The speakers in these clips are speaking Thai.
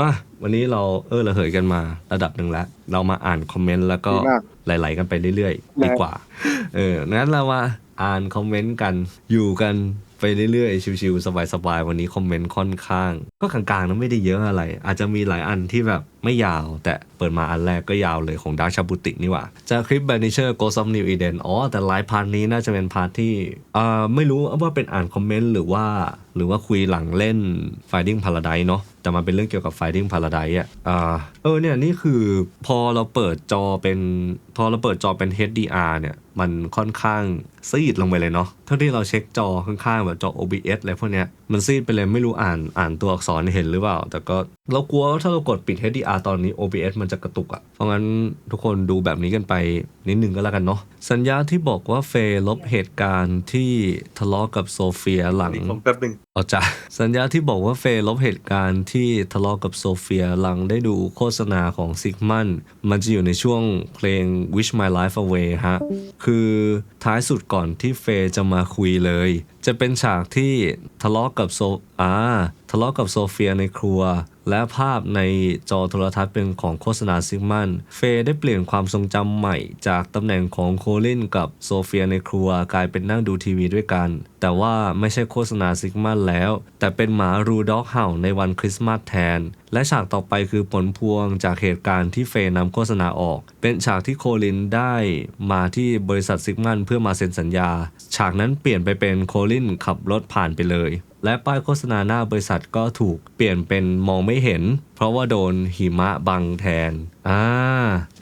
มาวันนี้เราเออระเหยกันมาระดับหนึ่งแล้ว เรามาอ่านคอมเมนต์แล้วก็ดีมากไหลๆกันไปเรื่อยๆ ดีกว่า เอองั้นเรามาอ่านคอมเมนต์กันอยู่กันไปเรื่อยๆ ชิวๆสบายๆ วันนี้คอมเมนต์ค่อนข้างก็กลางๆนะไม่ได้เยอะอะไร อาจจะมีหลายอันที่แบบไม่ยาว แต่เปิดมาอันแรกก็ยาวเลยของดาร์ชาบุตินี่ว่าจากคลิป b a n i s h e r Ghost of New Eden อ๋อ แต่ไลฟ์พาร์ทนี้น่าจะเป็นพาร์ทที่อ่าไม่รู้ว่าเป็นอ่านคอมเมนต์หรือว่า หรือว่าคุยหลังเล่น Finding Paradise เนาะแต่มันเป็นเรื่องเกี่ยวกับ Finding Paradise อะเออเนี่ยนี่คือพอเราเปิดจอเป็นพอเราเปิดจอเป็น HDR เนี่ยมันค่อนข้างซีดลงไปเลยเนาะเท่าที่เราเช็คจอข้างๆแบบจอ OBS อะไรพวกเนี้ยมันซีดไปเลยไม่รู้อ่านอ่านตัวอักษรเห็นหรือเปล่า แต่ก็ เรากลัวว่าถ้าเรากดปิด HDR ตอนนี้ OBS มันจะกระตุกอะ่ะ เพราะงั้นทุกคนดูแบบนี้กันไปนิดนึงก็แล้วกันเนาะ สัญญาที่บอกว่าเฟย์ลบเหตุการณ์ที่ทะเลาะกับโซเฟียหลังผมแป๊บหนึงเอาจ้ะสัญญาที่บอกว่าเฟย์ลบเหตุการณ์ที่ทะเลาะกับโซเฟียหลังได้ดูโฆษณาของซิกมันมันจะอยู่ในช่วงเพลง Wish My Life Away ฮะ คือท้ายสุดก่อนที่เฟย์จะมาคุยเลย จะเป็นฉากที่ทะเลาะกับโซอ่าทะเลาะกับโซเฟียในครัว และภาพในจอโทรทัศน์เป็นของโฆษณาซิกมัน เฟย์ได้เปลี่ยนความทรงจำใหม่ จากตำแหน่งของโคลินกับโซเฟียในครัวกลายเป็นนั่งดูทีวีด้วยกัน แต่ว่าไม่ใช่โฆษณาซิกมันแล้ว แต่เป็นหมารูด็อกเห่าในวันคริสต์มาสแทน และฉากต่อไปคือผลพวงจากเหตุการณ์ที่เฟย์นำโฆษณาออก เป็นฉากที่โคลินได้มาที่บริษัทซิกมันเพื่อมาเซ็นสัญญา ฉากนั้นเปลี่ยนไปเป็นโคลินขับรถผ่านไปเลย และป้ายโฆษณาหน้าบริษัทก็ถูกเปลี่ยนเป็นมองไม่เห็น เพราะว่าโดนหิมะบังแทน อ่า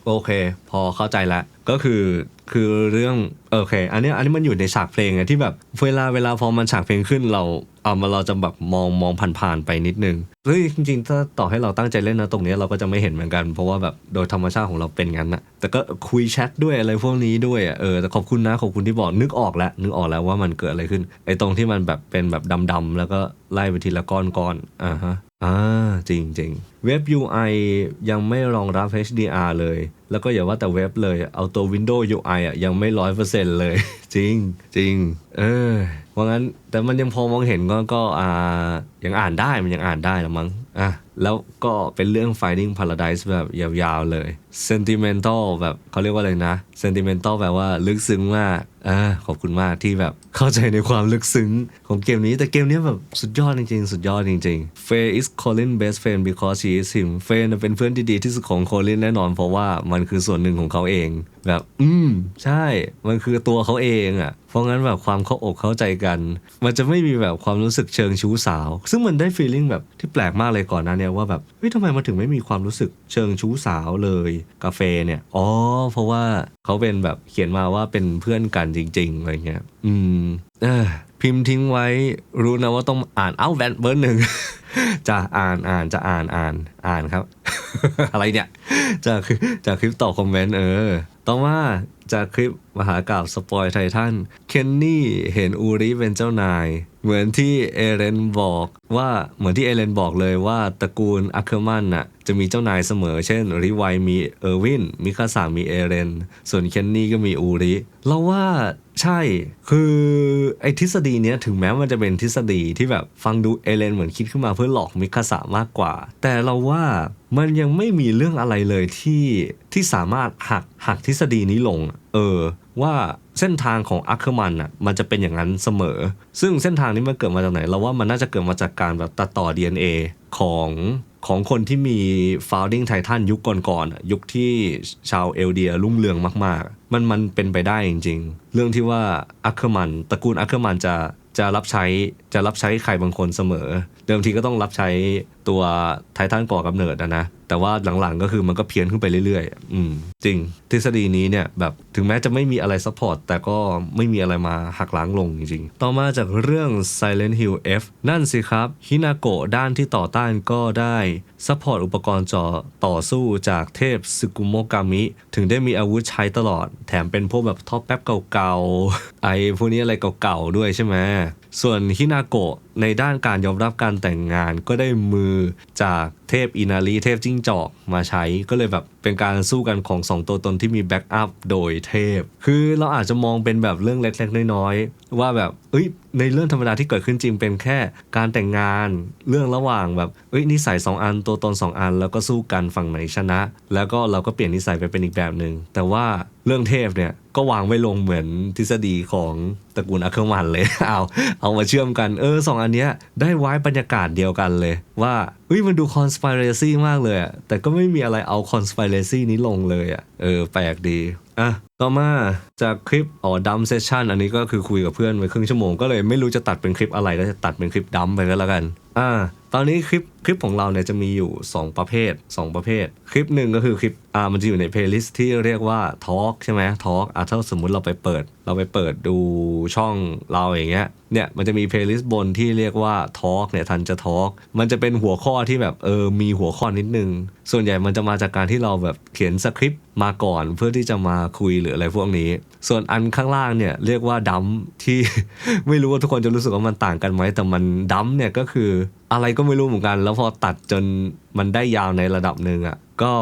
โอเค พอเข้าใจละ ก็คือคือเรื่องโอเค อันนี้อันนี้มันอยู่ในฉากเพลงไงที่แบบเวลาเวลาพอมันฉากเพลงขึ้นเราเอามาเราจะแบบมองมองผ่านๆไปนิดนึงเฮ้ยจริงๆถ้าต่อให้เราตั้งใจเล่นนะตรงนี้เราก็จะไม่เห็นเหมือนกัน เพราะว่าแบบโดยธรรมชาติของเราเป็นงั้นนะแต่ก็คุยแชทด้วยอะไรพวกนี้ด้วยเออแต่ขอบคุณนะขอบคุณที่บอกนึกออกแล้วนึกออกแล้วว่ามันเกิดอะไรขึ้นไอ้ตรงที่มันแบบเป็นแบบดำๆแล้วก็ไล่ไปทีละก้อนๆอ่าฮะ อ่าจริงจริงเว็บ UI ยังไม่รองรับ HDR เลย แล้วก็อย่าว่าแต่เว็บเลย เอาตัว Windows UI อะยังไม่ร้อยเปอร์เซ็นต์เลย จริงจริงเออว่างั้นแต่มันยังพอมองเห็นก็ก็อ่ายังอ่านได้มันยังอ่านได้ละมั้ง อะแล้วก็เป็นเรื่อง Finding Paradise แบบยาวๆเลย Sentimental แบบเขาเรียกว่าอะไรนะ Sentimental แบบว่าลึกซึ้งมากอ่าขอบคุณมากที่แบบเข้าใจในความลึกซึ้งของเกมนี้แต่เกมนี้แบบสุดยอดจริงๆ สุดยอดจริงๆ Faye is Colin best friend because she is him Faye เป็นเพื่อนที่ดีที่สุดของ Colin แน่นอนเพราะว่ามันคือส่วนหนึ่งของเขาเอง แบบ อืม ใช่ มันคือตัวเขาเองอะ่ะเพราะงั้นแบบความเข้าอกเข้าใจกัน มันจะไม่มีแบบความรู้สึกเชิงชู้สาว ซึ่งมันได้ feeling แบบที่แปลกมากเลยก่อนหนะเนี่ยว่าแบบเฮ้ยทำไมมันถึงไม่มีความรู้สึกเชิงชู้สาวเลยกาเฟเนี่ยอ๋อเพราะว่าเขาเป็นแบบเขียนมาว่าเป็นเพื่อนกันจริงๆอะไรเงี้ยอืมเออพิมพ์ทิ้งไว้รู้นะว่าต้องอ่านเอ้าแบนเบอร์หนึ่งจะอ่านอ่านจะอ่านอ่านอ่านครับ อะไรเนี่ยจากจากคลิปตอบคอมเมนต์เออต่อมา จากคลิปมหากราบสปอยไททันเคนนี่เห็นอูริเป็นเจ้านาย เหมือนที่เอเลนบอกว่าเหมือนที่เอเลนบอกเลยว่าตระกูลอัคเคอร์มันน่ะจะมีเจ้านายเสมอ เช่นริไวมีเออร์วิน มิคาสามีเอเลนส่วนเคนนี่ก็มีอูริ เราว่าใช่ คือไอ้ทฤษฎีเนี้ยถึงแม้มันจะเป็นทฤษฎีที่แบบฟังดูเอเลนเหมือนคิดขึ้นมาเพื่อหลอกมิคาสามากกว่า แต่เราว่ามันยังไม่มีเรื่องอะไรเลยที่ที่สามารถหักหักทฤษฎีนี้ลง เออว่าเส้นทางของอัคเคอร์มันอะมันจะเป็นอย่างนั้นเสมอ ซึ่งเส้นทางนี้มันเกิดมาจากไหน เราว่ามันน่าจะเกิดมาจากการแบบตัดต่อ DNA ของของคนที่มี founding titan ยุคก่อนๆยุคที่ชาวเอลเดียรุ่งเรืองมากๆ มันมันเป็นไปได้จริง ๆ เรื่องที่ว่าอัคเคอร์มันตระกูลอัคเคอร์มันจะจะรับใช้จะรับใช้ใครบางคนเสมอ เดิมทีก็ต้องรับใช้ตัวไททันก่อกำเนิดอะนะแต่ว่าหลังๆก็คือมันก็เพี้ยนขึ้นไปเรื่อยๆ อืม จริง ทฤษฎีนี้เนี่ยแบบถึงแม้จะไม่มีอะไรซัพพอร์ตแต่ก็ไม่มีอะไรมาหักล้างลงจริงๆ ต่อมาจากเรื่อง Silent Hill F นั่นสิครับฮินาโกะด้านที่ต่อต้านก็ได้ซัพพอร์ตอุปกรณ์จอต่อสู้จากเทพซึกุโมกามิ ถึงได้มีอาวุธใช้ตลอด แถมเป็นพวกแบบท็อปแป๊บเก่าๆ ไอ้พวกนี้อะไรเก่าๆ ด้วยใช่ไหม ส่วนฮินาโกะในด้านการยอมรับการแต่งงานก็ได้มือจากเทพอินารีเทพจิ้งจอกมาใช้ก็เลยแบบ เป็นการสู้กันของสองตัวตนที่มีแบ็กอัพโดยเทพ คือเราอาจจะมองเป็นแบบเรื่องเล็กๆ น้อยๆ ว่าแบบเอ้ยในเรื่องธรรมดาที่เกิดขึ้นจริงเป็นแค่การแต่งงานเรื่องระหว่างแบบเอ้ยนิสัยสองอันตัวตนสองอัน แล้วก็สู้กันฝั่งไหนชนะ แล้วก็เราก็เปลี่ยนนิสัยไปเป็นอีกแบบหนึ่งแต่ว่าเรื่องเทพเนี่ยก็วางไว้ลงเหมือนทฤษฎีของตระกูลอัคเคอร์มันเลย เอาเอามาเชื่อมกัน เออสองอันเนี้ยได้ไว้บรรยากาศเดียวกันเลย ว่าเฮ้ยมันดูคอน spiracy มากเลย แต่ก็ไม่มีอะไรเอาคอนเลยนี้ลงเลยอะ เออ แปลกดีอะต่อมาจากคลิปอ๋อดัมเซสชันอันนี้ก็คือคุยกับเพื่อนไปครึ่งชั่วโมงก็เลยไม่รู้จะตัดเป็นคลิปอะไรก็จะตัดเป็นคลิปดัมไปก็แล้วกัน อ่า ตอนนี้คลิป คลิปของเราเนี่ยจะมีอยู่ 2 ประเภท 2 ประเภท คลิปหนึ่งก็คือคลิปอ่ามันจะอยู่ในเพลย์ลิสต์ที่เรียกว่าทอล์กใช่ไหมทอล์กอะถ้าสมมุติเราไปเปิด เราไปเปิดดูช่องเราอย่างเงี้ยเนี่ยมันจะมีเพลย์ลิสต์บนที่เรียกว่าทอล์กเนี่ยทันจะทอล์กมันจะเป็นหัวข้อที่แบบเออมีหัวข้อนิดนึง ส่วนใหญ่มันจะมาจากการที่เราแบบเขียนสคริปต์มาก่อนเพื่อที่จะมาคุยหรืออะไรพวกนี้ ส่วนอันข้างล่างเนี่ยเรียกว่าดัมที่ไม่รู้ว่าทุกคนจะรู้สึกว่ามันต่างกันไหมแต่มันดัมเนี่ยก็คืออะไรก็ไม่รู้เหมือนกันแล้วพอตัดจนมันได้ยาวในระดับหนึ่งอะ่ะก็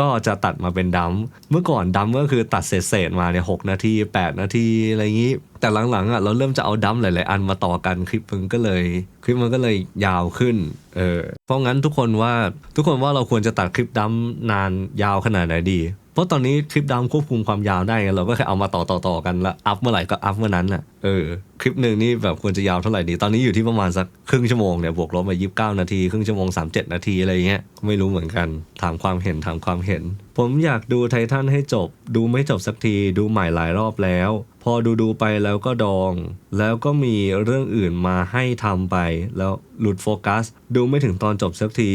ก็จะตัดมาเป็นดัมเมื่อก่อนดัมก็คือตัดเศษๆมาเนี่ยหนาที 8 นาทีอะไรอย่างนี้ แต่หลังๆอะ่ะเราเริ่มจะเอาดัมหลายๆ อันมาต่อกันคลิปมันก็เลยคลิปมันก็เลยยาวขึ้นเออเพราะงั้นทุกคนว่าทุกคนว่าเราควรจะตัดคลิปดัมนานยาวขนาดไหนดี เพราะตอนนี้คลิปดำควบคุมความยาวได้ไงเราก็แค่เอามาต่อต่อต่อกันแล้วอัพเมื่อไหร่ก็อัพเมื่อนั้นน่ะเออคลิปหนึ่งนี่แบบควรจะยาวเท่าไหร่ดี ตอนนี้อยู่ที่ประมาณสักครึ่งชั่วโมงเนี่ยบวกลบมา29นาทีครึ่งชั่วโมง37นาทีอะไรเงี้ยไม่รู้เหมือนกัน ถามความเห็นถามความเห็น ผมอยากดูไททันให้จบ ดูไม่จบสักทีดูใหม่หลายรอบแล้ว พอดูดูไปแล้วก็ดอง แล้วก็มีเรื่องอื่นมาให้ทำไป แล้วหลุดโฟกัส ดูไม่ถึงตอนจบสักที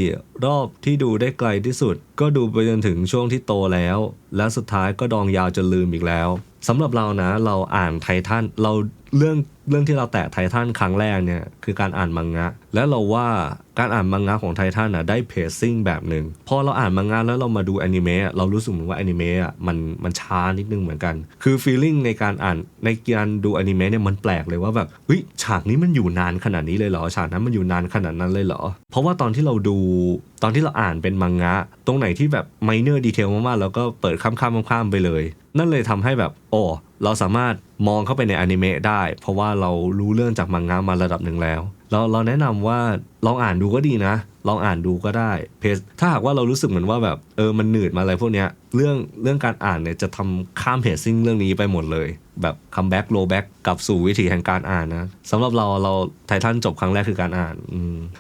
รอบที่ดูได้ไกลที่สุด ก็ดูไปจนถึงช่วงที่โตแล้ว และสุดท้ายก็ดองยาวจนลืมอีกแล้ว สำหรับเรานะ เราอ่านไททันเราเรื่องเรื่องที่เราแตะไททันครั้งแรกเนี่ยคือการอ่านมังงะ และเราว่าการอ่านมังงะของไททันน่ะได้เพจซิ่งแบบหนึ่งพอเราอ่านมังงะแล้วเรามาดูแอนิเมะเรารู้สึกเหมือนว่าแอนิเมะอะมันมันช้านิดนึงเหมือนกัน คือฟีลลิ่งในการอ่านในการดูแอนิเมะเนี่ยมันแปลกเลยว่าแบบเฮ้ยฉากนี้มันอยู่นานขนาดนี้เลยเหรอฉากนั้นมันอยู่นานขนาดนั้นเลยเหรอ เพราะว่าตอนที่เราดูตอนที่เราอ่านเป็นมังงะ ตรงไหนที่แบบไมเนอร์ดีเทลมากๆแล้วก็เปิดข้ามๆข้ามๆไปเลย นั่นเลยทำให้แบบโอ้เราสามารถมองเข้าไปในอนิเมะได้ เพราะว่าเรารู้เรื่องจากมังงะมาระดับหนึ่งแล้ว เราเราแนะนำว่าลองอ่านดูก็ดีนะ ลองอ่านดูก็ได้เพจถ้าหากว่าเรารู้สึกเหมือนว่าแบบเออมันหนืดมาอะไรพวกเนี้ยเรื่องเรื่องการอ่านเนี่ยจะทำข้ามเพจซิ่งเรื่องนี้ไปหมดเลย แบบคัมแบ็กโลแบ็กกลับสู่วิถีแห่งการอ่านนะสำหรับเราเราไททันจบครั้งแรกคือการอ่านอ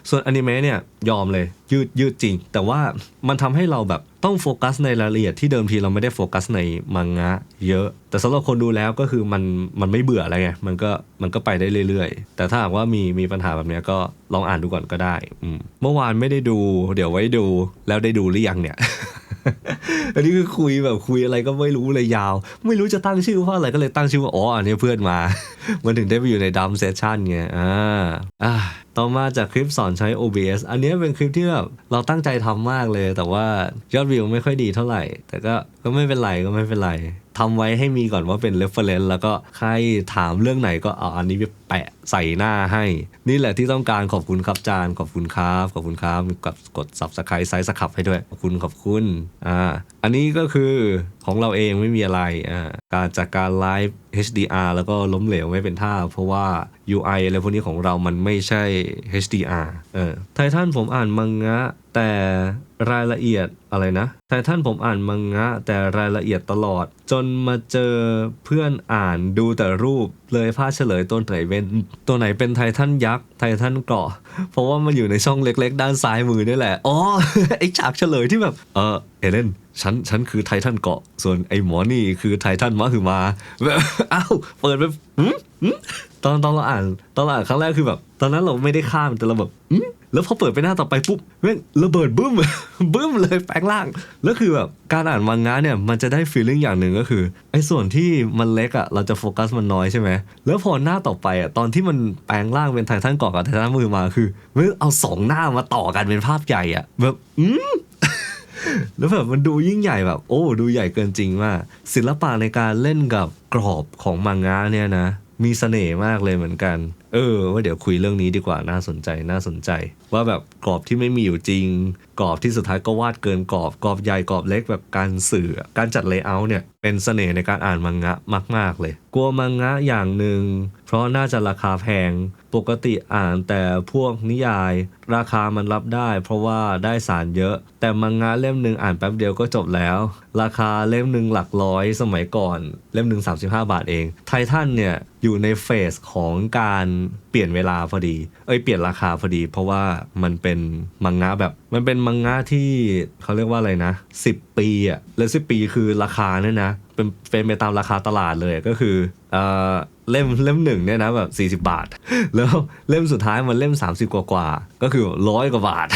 ส่วนอนิเมะเนี่ยยอมเลยยืดยืดจริง แต่ว่ามันทำให้เราแบบ ต้องโฟกัสในรายละเอียดที่เดิมทีเราไม่ได้โฟกัสในมังงะเยอะ แต่สำหรับคนดูแล้วก็คือมันมันไม่เบื่ออะไรไงมันก็มันก็ไปได้เรื่อยๆ แต่ถ้าหากว่ามีมีปัญหาแบบนี้ก็ลองอ่านดูก่อนก็ได้อืมเมื่อวานไม่ได้ดู เดี๋ยวไว้ดูแล้วได้ดูหรือยังเนี่ยอันนี้คือคุยแบบคุยอะไรก็ไม่รู้เลยยาว ไม่รู้จะตั้งชื่อว่าอะไรก็เลยตั้งชื่อว่าอ๋ออันนี้เพื่อนมา มันถึงได้ไปอยู่ในดัมเซสชันไงอ่าอ่า ต่อมาจากคลิปสอนใช้ OBS อันนี้เป็นคลิปที่แบบเราตั้งใจทำมากเลย แต่ว่ายอดวิวไม่ค่อยดีเท่าไหร่ แต่ก็ก็ไม่เป็นไรก็ไม่เป็นไรทำไว้ให้มีก่อนว่าเป็น reference แล้วก็ใครถามเรื่องไหนก็เอาอันนี้ไปแปะใส่หน้าให้ นี่แหละที่ต้องการขอบคุณครับจานขอบคุณครับขอบคุณครับมีกดกด subscribe ไซส์สครับให้ด้วย ขอบคุณขอบคุณอ่าอันนี้ก็คือของเราเองไม่มีอะไรอ่าการจากการไลฟ์ HDR แล้วก็ล้มเหลวไม่เป็นท่า เพราะว่า UI อะไรพวกนี้ของเรามันไม่ใช่ HDR เออไททันผมอ่านมังงะ แต่รายละเอียดอะไรนะไททันผมอ่านมังงะ แต่รายละเอียดตลอด จนมาเจอเพื่อนอ่านดูแต่รูปเลยพลาดเฉลยตัวไหนเป็นตัวไหนเป็นไททันยักษ์ไททันเกราะ เพราะว่ามันอยู่ในช่องเล็กๆ ด้านซ้ายมือนี่แหละ อ๋อ ไอฉากเฉลยที่แบบ เออเอเลนฉันฉันคือไททันเกาะ ส่วนไอหมอนี่คือไททันมะคือมาแบบอ้าวเปิดแบบหืมหืมตอนตอนเราอ่านตอนเราอ่านครั้งแรกคือแบบตอนนั้นเราไม่ได้ข้ามแต่เราแบบอืมแล้วพอเปิดไปหน้าต่อไปปุ๊บแม่งระเบิดบึ้ม บึ้มเลยแปลงร่าง แล้วคือแบบการอ่านมังงะเนี่ยมันจะได้ฟีลลิ่งอย่างหนึ่งก็คือไอ้ส่วนที่มันเล็กอะ่ะเราจะโฟกัสมันน้อยใช่ไหมแล้วพอหน้าต่อไปอะ่ะตอนที่มันแปลงร่างเป็นไททันเกาะกับไททันมือมาคือมันเอาสองหน้ามาต่อกันเป็นภาพใหญ่อะ่ะแบบอืมแล้วแบบมันดูยิ่งใหญ่แบบ โอ้ ดูใหญ่เกินจริงมากศิลปะในการเล่นกับกรอบของมังงะเนี่ยนะ มีเสน่ห์มากเลยเหมือนกัน เอออ ว่าเดี๋ยวคุยเรื่องนี้ดีกว่าน่าสนใจน่าสนใจ ว่าแบบกรอบที่ไม่มีอยู่จริง กรอบที่สุดท้ายก็วาดเกินกรอบกรอบใหญ่กรอบเล็กแบบการสื่อ การจัดเลเยอร์เนี่ยเป็นเสน่ห์ในการอ่านมังงะมาก ๆ เลย กลัวมังงะอย่างหนึ่งเพราะน่าจะราคาแพงปกติอ่านแต่พวกนิยาย ราคามันรับได้ เพราะว่าได้สารเยอะ แต่มังงะเล่มหนึ่งอ่านแป๊บเดียวก็จบแล้ว ราคาเล่มหนึ่งหลักร้อยสมัยก่อน เล่มหนึ่ง35 บาทเองไททันเนี่ยอยู่ในเฟสของการเปลี่ยนเวลาพอดี เอ้ยเปลี่ยนราคาพอดี เพราะว่ามันเป็นมังงะแบบ มันเป็นมังงะที่เขาเรียกว่าอะไรนะ 10 ปีอะแล้ว10ปีคือราคาเนี่ยนะ เป็นเป็นไปตามราคาตลาดเลยก็คือเอ่อเล่มเล่มหนึ่งเนี่ยนะแบบ 40 บาท แล้วเล่มสุดท้ายมันเล่ม 30 กว่ากว่าก็คือร้อยกว่าบาท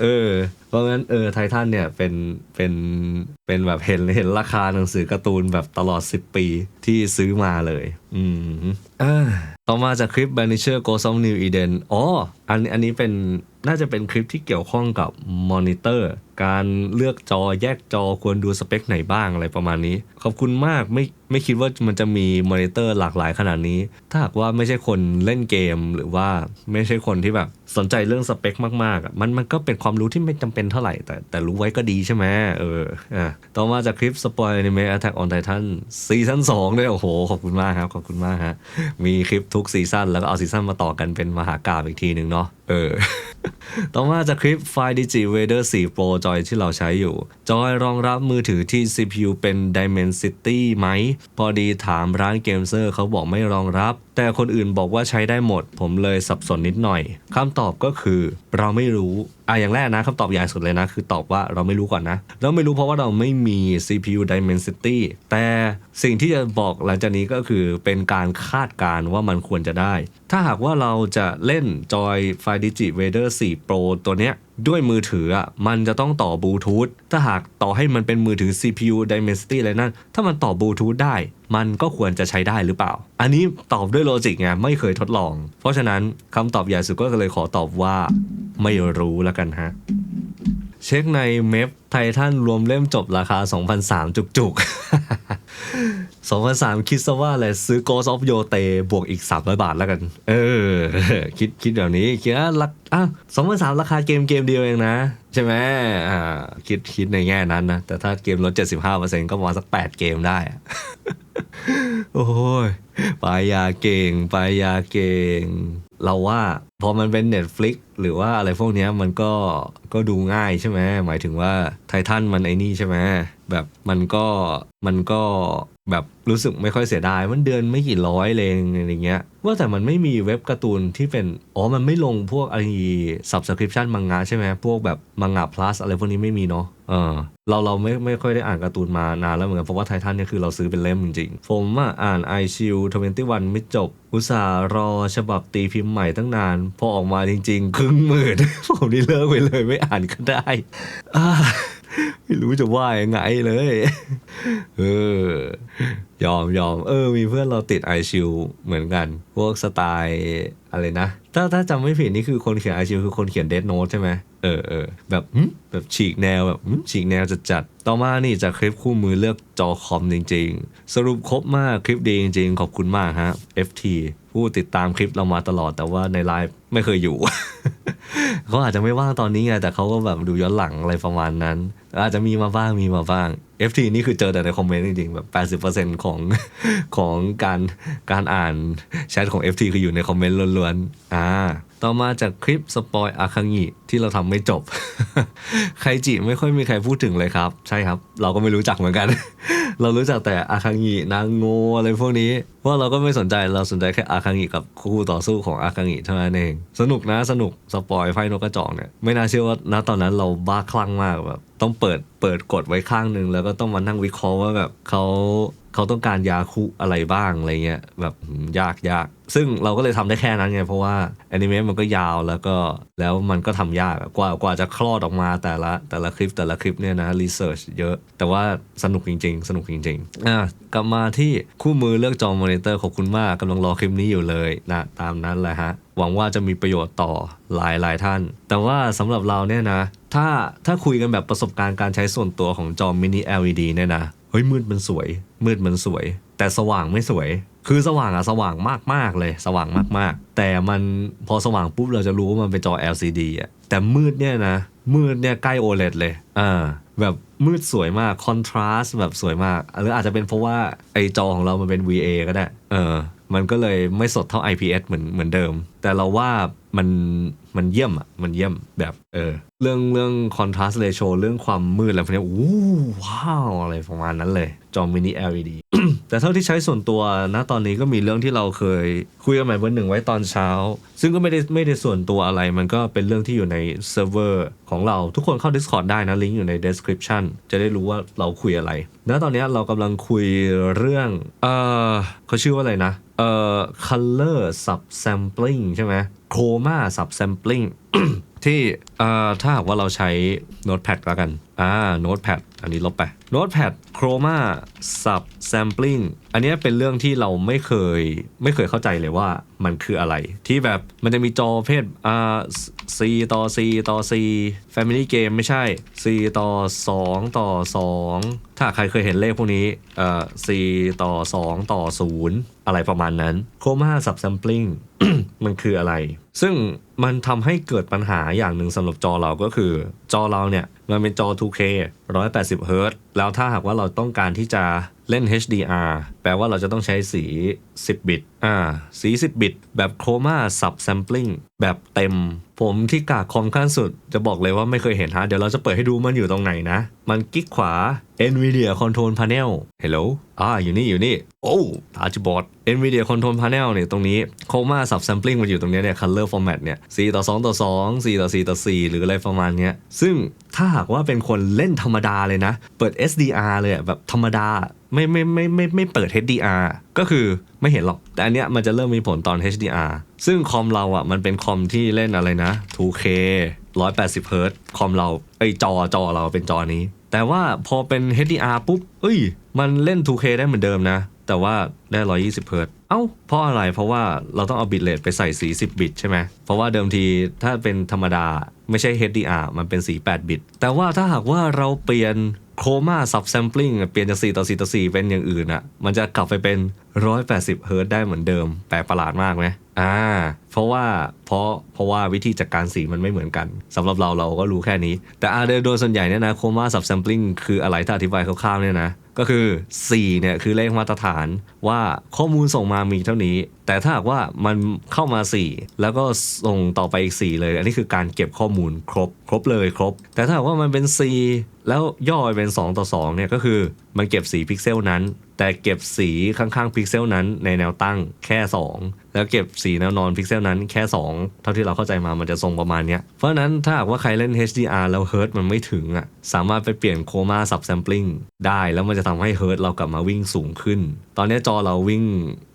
เออเพราะงั้นเออไททันเนี่ยเป็นเป็น เป็นแบบเห็นเห็นราคาหนังสือการ์ตูนแบบตลอด 10 ปีที่ซื้อมาเลย อืมอ่าต่อมาจากคลิป Banisher Ghost of New Eden อ๋อ อันอันนี้เป็นน่าจะเป็นคลิปที่เกี่ยวข้องกับมอนิเตอร์ การเลือกจอแยกจอควรดูสเปคไหนบ้างอะไรประมาณนี้ ขอบคุณมากไม่ไม่คิดว่ามันจะมีมอนิเตอร์หลากหลายขนาดนี้ ถ้าหากว่าไม่ใช่คนเล่นเกมหรือว่าไม่ใช่คนที่แบบสนใจเรื่องสเปคมากๆอะมันมันก็เป็นความรู้ที่ไม่จำเป็นเท่าไหร่ แต่แต่รู้ไว้ก็ดีใช่ไหมเอออะต่อมาจากคลิปสปอยอนิเมะ Attack on Titan ซีซั่น2ด้วยโอ้โห ขอบคุณมากครับ ขอบคุณมากฮะ มีคลิปทุกซีซั่นแล้วก็เอาซีซั่นมาต่อกันเป็นมหากาบอีกทีหนึ่งเนาะ เออ ต่อมาจากคลิปไฟ Digi Vader 4 Pro จอยที่เราใช้อยู่ จอยรองรับมือถือที่ CPU เป็น Dimensity ไหม พอดีถามร้านเกมเซอร์เขาบอกไม่รองรับ แต่คนอื่นบอกว่าใช้ได้หมด ผมเลยสับสนนิดหน่อยคำตอบก็คือเราไม่รู้อะอย่างแรกนะคำตอบใหญ่สุดเลยนะ คือตอบว่าเราไม่รู้ก่อนนะ เราไม่รู้เพราะว่าเราไม่มี CPU Dimensity แต่สิ่งที่จะบอกหลังจากนี้ก็คือเป็นการคาดการณ์ว่ามันควรจะได้ถ้าหากว่าเราจะเล่นจอย f i Digi Vader 4 Pro ตัวเนี้ยด้วยมือถืออะมันจะต้องต่อบลูทูธถ้าหากต่อให้มันเป็นมือถือ CPU Dimensity อะไรนั่น ถ้ามันต่อบลูทูธได้ มันก็ควรจะใช้ได้หรือเปล่า อันนี้ตอบด้วยโลจิกไงไม่เคยทดลอง เพราะฉะนั้นคำตอบใหญ่สุดก็เลยขอตอบว่าไม่รู้แล้วกันฮะ เช็คในเมฟไททันรวมเล่มจบราคา 2,003 จุกๆ สองพันสามคิดซะว่าอะไรซื้อ Ghost of Yote บวกอีก 300 บาทแล้วกัน เออ คิดคิดแบบนี้ คิดว่าราอะ2,003ราคาเกมเกมเดียวเองนะ ใช่ไหมอ่าคิดคิดในแง่นั้นนะ แต่ถ้าเกมลด 75%ก็ประมาณสัก 8 เกมได้อะโอ้ยปายาเก่งปายาเก่ง เราว่าพอมันเป็น Netflix หรือว่าอะไรพวกนี้มันก็ก็ดูง่ายใช่ไหมหมายถึงว่าไททันมันไอ้นี่ใช่ไหมแบบมันก็มันก็แบบรู้สึกไม่ค่อยเสียดาย มันเดือนไม่กี่ร้อยเลยอะไรเงี้ยว่าแต่มันไม่มีเว็บการ์ตูนที่เป็น อ๋อ มันไม่ลงพวกไอ้ subscription มังงะใช่ไหมพวกแบบมังงะ plus อะไรพวกนี้ไม่มีเนาะ เออเราเราไม่ไม่ค่อยได้อ่านการ์ตูนมานานแล้วเหมือนกันเพราะว่าไททันเนี่ยคือเราซื้อเป็นเล่มจริงๆ ผมอะอ่าน i s h i e l 21ไม่จบ อุตส่าห์รอฉบับตีพิมพ์ใหม่ตั้งนาน พอออกมาจริงๆ ครึ่งหมื่น ผมนี่เลิกไปเลยไม่อ่านก็ได้อ่า ไม่รู้จะว่ายังไงเลย เออยอมยอมเออ มีเพื่อนเราติดไอชิวเหมือนกัน พวกสไตล์อะไรนะ ถ้าถ้าจำไม่ผิดนี่คือคนเขียนไอชิวคือคนเขียนเด n โน e ใช่ไหมเออเออแบบแบบฉีกแนวแบบฉีกแนวจัดจัดต่อมานี่จากคลิปคู่มือเลือกจอคอมจริง ๆ สรุปครบมากคลิปดีจริง ๆ ขอบคุณมากฮะ FT ผู้ติดตามคลิปเรามาตลอดแต่ว่าในไลฟ์ไม่เคยอยู่ เขาอาจจะไม่ว่างตอนนี้ไงแต่เขาก็แบบดูย้อนหลังอะไรประมาณนั้น อาจจะมีมาบ้างมีมาบ้าง FT นี่คือเจอแต่ในคอมเมนต์จริงๆแบบ80%ของของการการอ่านแชทของ FT คืออยู่ในคอมเมนต์ล้วนๆอ่า ต่อมาจากคลิปสปอยอาคังิที่เราทำไม่จบ ใครจิไม่ค่อยมีใครพูดถึงเลยครับ ใช่ครับ เราก็ไม่รู้จักเหมือนกัน เรารู้จักแต่อาคังินางโงอะไรพวกนี้เพราะเราก็ไม่สนใจเราสนใจแค่อาคังิกับคู่ต่อสู้ของอาคังิเท่านั้นเอง สนุกนะสนุกสปอยไฟนกกระจอกเนี่ยไม่น่าเชื่อว่าณตอนนั้นเราบ้าคลั่งมากแบบต้องเปิดเปิดกดไว้ข้างหนึ่งแล้วก็ต้องมานั่งวิเคราะห์ว่าแบบเขา เขาต้องการยาคุอะไรบ้างอะไรเงี้ยแบบยากยากซึ่งเราก็เลยทำได้แค่นั้นไง เพราะว่าแอนิเมะมันก็ยาวแล้วก็แล้วมันก็ทำยากกว่ากว่าจะคลอดออกมาแต่ละแต่ละคลิปแต่ละคลิปเนี่ยนะรีเสิร์ชเยอะ แต่ว่าสนุกจริง ๆ สนุกจริงๆอะกลับมาที่คู่มือเลือกจอมอนิเตอร์ขอบคุณมากกำลังรอคลิปนี้อยู่เลยนะตามนั้นแหละฮะ หวังว่าจะมีประโยชน์ต่อหลายหลายท่าน แต่ว่าสำหรับเราเนี่ยนะ ถ้าถ้าคุยกันแบบประสบการณ์การใช้ส่วนตัวของจอมินิ LED เนี่ยนะ ฮ้ยมืดมันสวย มืดมันสวย แต่สว่างไม่สวย คือสว่างอะสว่างมากๆเลย สว่างมากๆ แต่มันพอสว่างปุ๊บเราจะรู้ว่ามันเป็นจอ LCD อะแต่มืดเนี่ยนะ มืดเนี่ยใกล้ OLED เลยอ่าแบบมืดสวยมากคอนทราสต์แบบสวยมากหรืออาจจะเป็นเพราะว่าไอจอของเรามันเป็น VA ก็ได้เออมันก็เลยไม่สดเท่า IPS เหมือนเหมือนเดิม แต่เราว่ามัน มันเยี่ยมอะมันเยี่ยมแบบเออเรื่องเรื่อง contrast ratio เรื่องความมืดอะไรพวกนี้ยอู้ว้าวอะไรประมาณนั้นเลยจอมินิ LED แต่เท่าที่ใช้ส่วนตัวนะตอนนี้ก็มีเรื่องที่เราเคยคุยกันใหม่เบอร์หนึ่งไว้ตอนเช้า ซึ่งก็ไม่ได้ไม่ได้ส่วนตัวอะไร มันก็เป็นเรื่องที่อยู่ในเซิร์ฟเวอร์ของเราทุกคนเข้า Discord ได้นะ ลิงก์อยู่ใน description จะได้รู้ว่าเราคุยอะไรณตอนนี้เรากำลังคุยเรื่องเออเขาชื่อว่าอะไรนะเอ่อ color subsampling ใช่ไหม chroma subsampling ที่ถ้าหากว่าเราใช้ Notepad แล้วกัน อ่า Notepad อันนี้ลบไป Notepad Chroma Subsampling อันนี้เป็นเรื่องที่เราไม่เคยไม่เคยเข้าใจเลยว่ามันคืออะไร ที่แบบมันจะมีจอเพศอ่า C ต่อ C ต่อ C Family Game ไม่ใช่ C ต่อ 2 ต่อ 2 ถ้าใครเคยเห็นเลขพวกนี้เอ่อ C ต่อ 2 ต่อ 0 อะไรประมาณนั้น Chroma Subsampling มันคืออะไร ซึ่งมันทำให้เกิดปัญหาอย่างหนึ่งสำหรับจอเราก็คือ จอเราเนี่ย มันเป็นจอ 2K 180 Hz แล้วถ้าหากว่าเราต้องการที่จะเล่น HDR แปลว่าเราจะต้องใช้สี 10 บิต อ่า สี 10 บิต แบบโครมาสับแซม pling แบบเต็ม ผมที่กากคอมขั้นสุดจะบอกเลยว่าไม่เคยเห็นฮะ เดี๋ยวเราจะเปิดให้ดูมันอยู่ตรงไหนนะ มันกิ๊กขวา NVIDIA Control Panel Hello อ่าอยู่นี่อยู่นี่ โอ้ทาจิบอร์ด NVIDIA Control Panel เนี่ยตรงนี้ Chroma Subsampling มันอยู่ตรงเนี้ยเนี่ย Color Format เนี่ย4ต่อ2ต่อ2 4ต่อ4ต่อ4หรืออะไรประมาณเนี้ย ซึ่งถ้าหากว่าเป็นคนเล่นธรรมดาเลยนะ เปิด SDR เลยแบบธรรมดาไม่ไม่ไม่ไม่ไม่เปิด HDR ก็คือไม่เห็นหรอก แต่อันเนี้ยมันจะเริ่มมีผลตอน HDR ซึ่งคอมเราอะมันเป็นคอมที่เล่นอะไรนะ 2K 180 Hz คอมเราไอจอจอเราเป็นจอนี้ แต่ว่าพอเป็น HDR ปุ๊บ เอ้ย มันเล่น 2K ได้เหมือนเดิมนะ แต่ว่าได้ 120เฮิรตเอ้า เพราะอะไร เพราะว่าเราต้องเอาบิตเรทไปใส่สี10บิตใช่ไหม เพราะว่าเดิมทีถ้าเป็นธรรมดาไม่ใช่ HDR มันเป็นสี8บิต แต่ว่าถ้าหากว่าเราเปลี่ยน โคมาซับแซม pling เปลี่ยนจาก 4 ต่อ 4 ต่อ 4 เป็นอย่างอื่นอะมันจะกลับไปเป็น 180เฮิรตซ์ได้เหมือนเดิม แปลกประหลาดมากไหม อ่า เพราะว่าเพราะเพราะว่าวิธีจัดการสีมันไม่เหมือนกันสำหรับเราเราก็รู้แค่นี้ แต่อาโดยส่วนใหญ่เนี่ยนะ Chroma Subsampling คืออะไรถ้าอธิบายคร่าวๆเนี่ยนะก็คือ 4 เนี่ยคือเลขมาตรฐานว่าข้อมูลส่งมามีเท่านี้ แต่ถ้าหากว่ามันเข้ามา 4 แล้วก็ส่งต่อไปอีก 4 เลย อันนี้คือการเก็บข้อมูลครบ ครบเลยครบ แต่ถ้าหากว่ามันเป็น 4 แล้วย่อไปเป็น 2 ต่อ 2 เนี่ยก็คือ มันเก็บสีพิกเซลนั้น แต่เก็บสีข้างๆพิกเซลนั้นในแนวตั้งแค่ 2 แล้วเก็บสีแนวนอนพิกเซลนั้นแค่ 2 เท่าที่เราเข้าใจมามันจะทรงประมาณนี้เพราะนั้นถ้าหากว่าใครเล่น HDR แล้วเฮิร์ตมันไม่ถึงอะ สามารถไปเปลี่ยนโคมา subsampling ได้แล้วมันจะทำให้เฮิร์ตเรากลับมาวิ่งสูงขึ้น ตอนนี้จอเราวิ่ง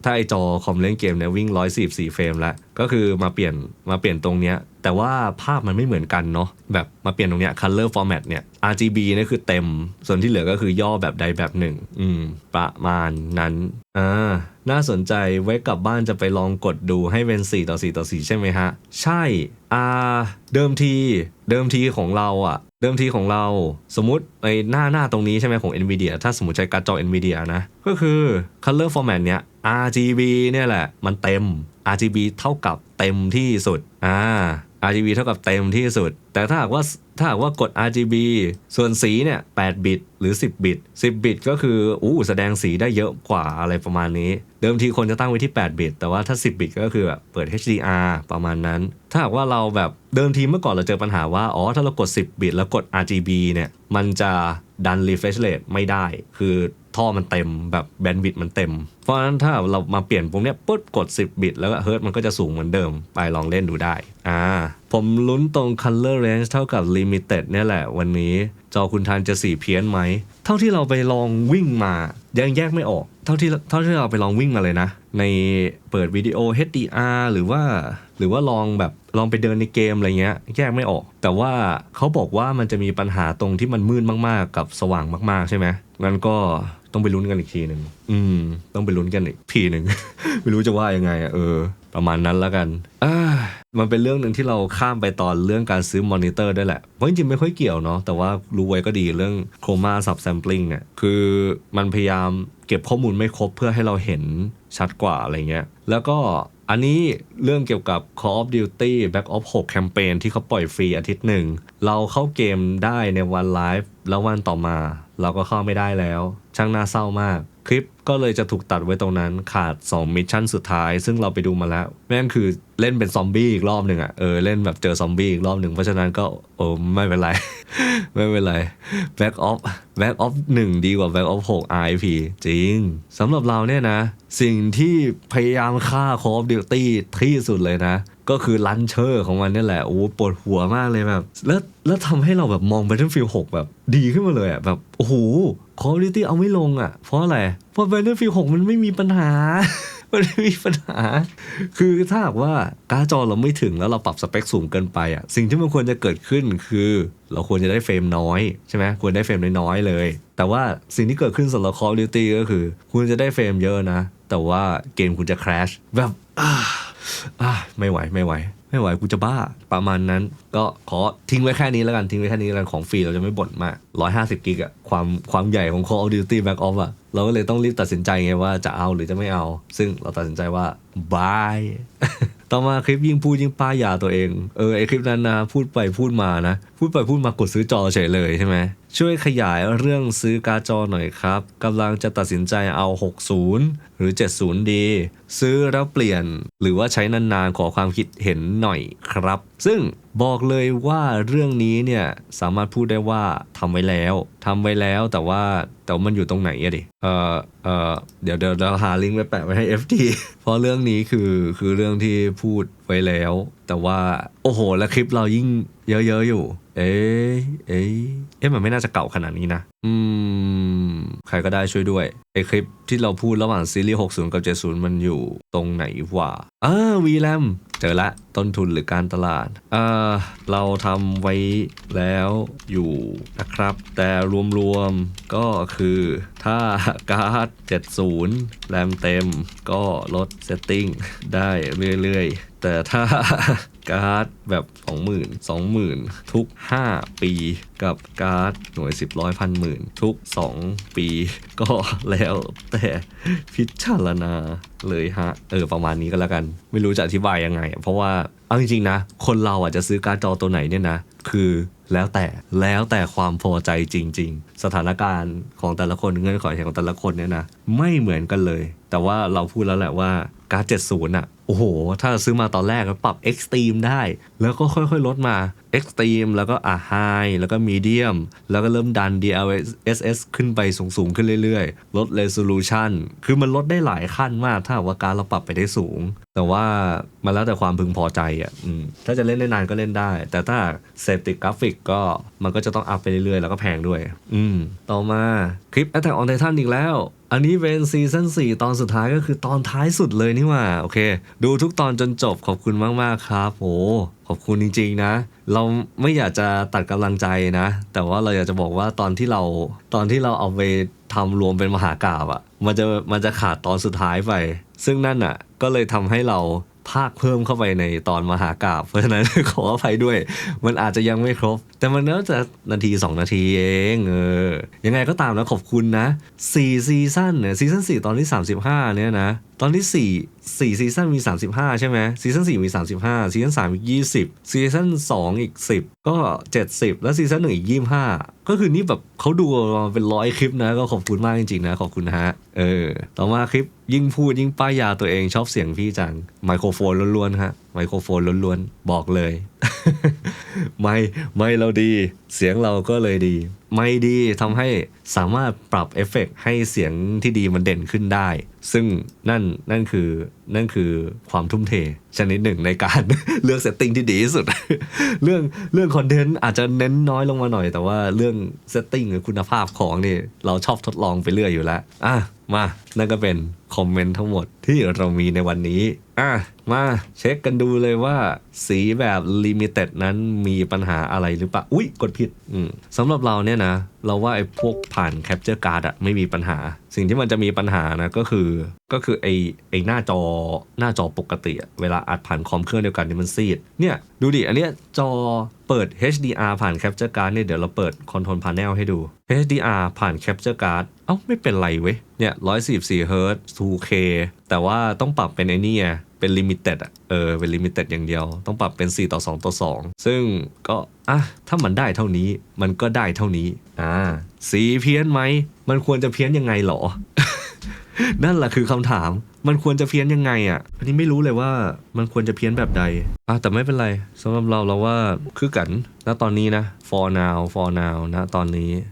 ถ้าไอจอคอมเล่นเกมเนี่ยวิ่ง 144 เฟรมแล้ว ก็คือมาเปลี่ยนมาเปลี่ยนตรงเนี้ยแต่ว่าภาพมันไม่เหมือนกันเนาะแบบมาเปลี่ยนตรงเนี้ย color format เนี่ย RGB นี่คือเต็ม ส่วนที่เหลือก็คือย่อแบบใดแบบหนึ่ง อืม ประมาณนั้นอ่าน่าสนใจไว้กลับบ้านจะไปลองกดดูให้เป็น 4 ต่อ 4 ต่อ 4 ใช่ไหมฮะ ใช่อ่าเดิมที เดิมทีของเราอะ เดิมทีของเราสมมติไอหน้าหน้าตรงนี้ใช่ไหมของ NVIDIA ถ้าสมมติใช้การ์ดจอ NVIDIA นะ ก็คือ color format เนี้ย RGB เนี่ยแหละ มันเต็ม RGB เท่ากับเต็มที่สุดอ่า RGB เท่ากับเต็มที่สุด แต่ถ้าหากว่าถ้าหากว่ากด RGB ส่วนสีเนี่ย8บิตหรือ 10 บิต 10 บิตก็คืออู้แสดงสีได้เยอะกว่าอะไรประมาณนี้ เดิมทีคนจะตั้งไว้ที่ 8 บิต แต่ว่าถ้า 10 บิตก็คือแบบเปิด HDR ประมาณนั้น ถ้าหากว่าเราแบบเดิมทีเมื่อก่อนเราเจอปัญหาว่า อ๋อ ถ้าเรากด 10 บิต แล้วกด RGB เนี่ย มันจะดัน refresh rate ไม่ได้ คือ ท่อมันเต็มแบบแบนด์วิดต์มันเต็ม เพราะฉะนั้นถ้าเรามาเปลี่ยนปุ่มเนี้ยปุ๊บกด 10 บิต แล้วก็เฮิร์ตมันก็จะสูงเหมือนเดิม ไปลองเล่นดูได้อ่าผมลุ้นตรง color range เท่ากับ limited เนี่ยแหละวันนี้ จอคุณทันจะสีเพี้ยนไหม เท่าที่เราไปลองวิ่งมายังแยกไม่ออก เท่าที่เท่าที่เราไปลองวิ่งมาเลยนะ ในเปิดวิดีโอ HDR หรือว่าหรือว่าลองแบบลองไปเดินในเกมอะไรเงี้ยแยกไม่ออก แต่ว่าเขาบอกว่ามันจะมีปัญหาตรงที่มันมืดมากๆ กับสว่างมากๆใช่ไหมงั้นก็ ต้องไปลุ้นกันอีกทีหนึ่งอืม ต้องไปลุ้นกันอีกทีหนึ่ง ไม่รู้จะว่ายังไงอะเออ ประมาณนั้นแล้วกันอ่ามันเป็นเรื่องหนึ่งที่เราข้ามไปตอนเรื่องการซื้อมอนิเตอร์ได้วยแหละ เพราะจริงๆ ไม่ค่อยเกี่ยวเนาะ แต่ว่ารู้ไว้ก็ดีเรื่องโครมาซับแซมปลิงเนี่ย คือมันพยายามเก็บข้อมูลไม่ครบเพื่อให้เราเห็นชัดกว่าอะไรเงี้ย แล้วก็ อันนี้เรื่องเกี่ยวกับ Call of Duty Black Ops 6 แคมเปญที่เขาปล่อยฟรีอาทิตย์หนึ่ง เราเข้าเกมได้ในวันไลฟ์แล้ววันต่อมา เราก็เข้าไม่ได้แล้ว ช่างน่าเศร้ามาก คลิปก็เลยจะถูกตัดไว้ตรงนั้นขาด 2 มิชชั่นสุดท้าย ซึ่งเราไปดูมาแล้วแม่งคือเล่นเป็นซอมบี้อีกรอบหนึ่งอะ่ะเออเล่นแบบเจอซอมบี้อีกรอบหนึ่งเพราะฉะนั้นก็โอ้ไม่เป็นไร ไม่เป็นไร Back Off Back Off 1 ดีกว่า Back Off 6 RIP จริงสำหรับเราเนี่ยนะ สิ่งที่พยายามฆ่า Call of Duty ที่สุดเลยนะ ก็คือลันเชอร์ของมันนี่แหละโอ้ปวดหัวมากเลยแบบ แล้วแล้วทำให้เราแบบมอง Battlefield 6 แบบดีขึ้นมาเลยอะแบบโอ้โห Call of Duty เอาไม่ลงอะ เพราะอะไร เพราะ Battlefield 6 มันไม่มีปัญหา มันไม่มีปัญหา คือถ้าหากว่าการ์ดจอเราไม่ถึงแล้วเราปรับสเปคสูงเกินไปอะสิ่งที่มันควรจะเกิดขึ้นคือ เราควรจะได้เฟรมน้อยใช่ไหมควรได้เฟรมน้อยๆเลย แต่ว่าสิ่งที่เกิดขึ้นสำหรับ Call of Duty ก็คือ คุณจะได้เฟรมเยอะนะ แต่ว่าเกมคุณจะ crash แบบอ่า อ่าไม่ไหวไม่ไหว ไม่ไหวกูจะบ้าประมาณนั้น ก็ขอทิ้งไว้แค่นี้แล้วกันทิ้งไว้แค่นี้แล้วกันของฟรีเราจะไม่บ่นมาก 150 กิกอะความความใหญ่ของ Call of Duty Black Ops อะเราก็เลยต้องรีบตัดสินใจไงว่าจะเอาหรือจะไม่เอา ซึ่งเราตัดสินใจว่าบายต่อมาคลิปยิ่งพูดยิ่งป้ายยาตัวเอง เออไอคลิปนั้นนะพูดไปพูดมานะ พูดไปพูดมากดซื้อจอเฉยเลยใช่ไหมช่วยขยายเรื่องซื้อการ์ดจอหน่อยครับกำลังจะตัดสินใจเอา 60 หรือ 70ดีซื้อแล้วเปลี่ยน หรือว่าใช้นานๆ ขอความคิดเห็นหน่อยครับ ซึ่งบอกเลยว่าเรื่องนี้เนี่ยสามารถพูดได้ว่าทำไว้แล้วทำไว้แล้วแต่ว่าแต่ว่ามันอยู่ตรงไหนอะดิเออเออเดี๋ยวเดี๋ยวเราหาลิงก์ไปแปะไว้ให้ FT เพราะเรื่องนี้คือคือเรื่องที่พูดไว้แล้ว แต่ว่าโอ้โห แล้วคลิปเรายิ่งเยอะๆอยู่ เอ๊ะเอ๊ะเอ๊ะมันไม่น่าจะเก่าขนาดนี้นะ อืม ใครก็ได้ช่วยด้วยไอคลิปที่เราพูดระหว่างซีรีส์60 กับ 70 มันอยู่ตรงไหนวะอ่าวีแรมเจอละต้นทุนหรือการตลาดอ่าเราทำไว้แล้วอยู่นะครับ แต่รวมๆก็คือถ้าการ์ด 70 แรมเต็มก็ลดเซตติ้งได้เรื่อยๆ แต่ถ้าการ์ดแบบ 20,000 20,000 ทุก 5 ปีกับการ์ดหน่วย 10ร้อยพันหมื่นทุก 2 ปี ก็แล้วแต่พิจารณาเลยฮะ เออ ประมาณนี้ก็แล้วกัน ไม่รู้จะอธิบายยังไง เพราะว่า เอาจริงๆนะ คนเราอะจะซื้อการ์ดจอตัวไหนเนี่ยนะ คือแล้วแต่แล้วแต่ความพอใจจริง ๆ สถานการณ์ของแต่ละคนเงื่อนไขของแต่ละคนเนี่ยนะ ไม่เหมือนกันเลย แต่ว่าเราพูดแล้วแหละว่าการ์ด70อะโอ้โห ถ้าซื้อมาตอนแรกก็ปรับ Extreme ได้ แล้วก็ค่อยๆ ลดมา Extreme แล้วก็อะ High แล้วก็ Medium แล้วก็เริ่มดัน DLSS ขึ้นไปสูงๆ ขึ้นเรื่อยๆ ลด Resolution คือมันลดได้หลายขั้นมาก ถ้าว่าการเราปรับไปได้สูง แต่ว่ามันแล้วแต่ความพึงพอใจอะถ้าจะเล่นได้นานก็เล่นได้ แต่ถ้าเสพติดกราฟิกก็มันก็จะต้องอัพไปเรื่อยๆ แล้วก็แพงด้วย อืม ต่อมาคลิป Attack on Titan อีกแล้ว อันนี้เป็นซีซั่น4ตอนสุดท้ายก็คือตอนท้ายสุดเลยนี่ว่าโอเค ดูทุกตอนจนจบขอบคุณมาก ๆ ครับโอ้ขอบคุณจริง ๆ นะ เราไม่อยากจะตัดกำลังใจนะ แต่ว่าเราอยากจะบอกว่าตอนที่เราตอนที่เราเอาไปทำรวมเป็นมหากราบอะ่ะมันจะมันจะขาดตอนสุดท้ายไป ซึ่งนั่นอะก็เลยทำให้เรา ภาคเพิ่มเข้าไปในตอนมหากราบเพราะฉะนั้นขออภัยด้วย มันอาจจะยังไม่ครบ แต่มันน่าจะนาที 2 นาทีเองเออยังไงก็ตามนะขอบคุณนะ4ซีซั่นเนี่ยซีซั่น4ตอนที่ 35 เนี่ยนะ ตอนที่ 4 4ซีซั่นมี 35 ใช่ไหมซีซั่น4มี 35ซีซั่น3อีก20ซีซั่น2อีก 10 ก็ 70 แล้วซีซั่น1อีก 25 ก็คือนี่แบบเขาดูมาเป็นร้อยคลิปนะ ก็ขอบคุณมากจริงๆนะ ขอบคุณนะฮะ เออ ต่อมาคลิปยิ่งพูดยิ่งป้ายยาตัวเองชอบเสียงพี่จัง ไมโครโฟนล้วนๆฮะ ไมโครโฟนล้วนๆ บอกเลย ไม่ไม่เราดี เสียงเราก็เลยดี ไม่ดีทำให้สามารถปรับเอฟเฟกต์ให้เสียงที่ดีมันเด่นขึ้นได้ ซึ่งนั่นนั่นคือ นั่นคือความทุ่มเทชนิดหนึ่งในการเลือกเซตติ้งที่ดีที่สุด เรื่องเรื่องคอนเทนต์อาจจะเน้นน้อยลงมาหน่อย แต่ว่าเรื่องเซตติ้งหรือคุณภาพของนี่เราชอบทดลองไปเรื่อยอยู่แล้ว อะมา นั่นก็เป็นคอมเมนต์ทั้งหมดที่เรามีในวันนี้ อะ มาเช็คกันดูเลยว่า สีแบบลิมิเต็ดนั้นมีปัญหาอะไรหรือเปล่า อุ๊ย กดผิดสำหรับเราเนี่ยนะ เราว่าไอ้พวกผ่านแคปเจอร์การ์ดอะไม่มีปัญหา สิ่งที่มันจะมีปัญหานะก็คือ ก็คือไอ้ไอ้หน้าจอหน้าจอปกติเวลาอัดผ่านคอมเครื่องเดียวกันเนี่ยมันซีด เนี่ย ดูดิ อันเนี้ยจอเปิด HDR ผ่านแคปเจอร์การ์ดเนี่ยเดี๋ยวเราเปิดคอนโทรลพา n นลให้ดู HDR ผ่านแคปเจอร์การ์ดเอ้าไม่เป็นไรเว้ย เนี่ย144 Hz 2K แต่ว่าต้องปรับเป็นไอ้นี่ เป็นลิมิเต็ดอะเออเป็นลิมิเต็ดอย่างเดียว ต้องปรับเป็น 4 ต่อ 2 ต่อ 2 ซึ่งก็อะถ้ามันได้เท่านี้มันก็ได้เท่านี้อ่าสีเพี้ยนไหม มันควรจะเพี้ยนยังไงหรอ นั่นแหละคือคำถามมันควรจะเพี้ยนยังไงอะ อันนี้ไม่รู้เลยว่ามันควรจะเพี้ยนแบบใด อะแต่ไม่เป็นไรสำหรับเราเราว่าคือกัน ณ ตอนนี้นะ for now for now ณ ตอนนี้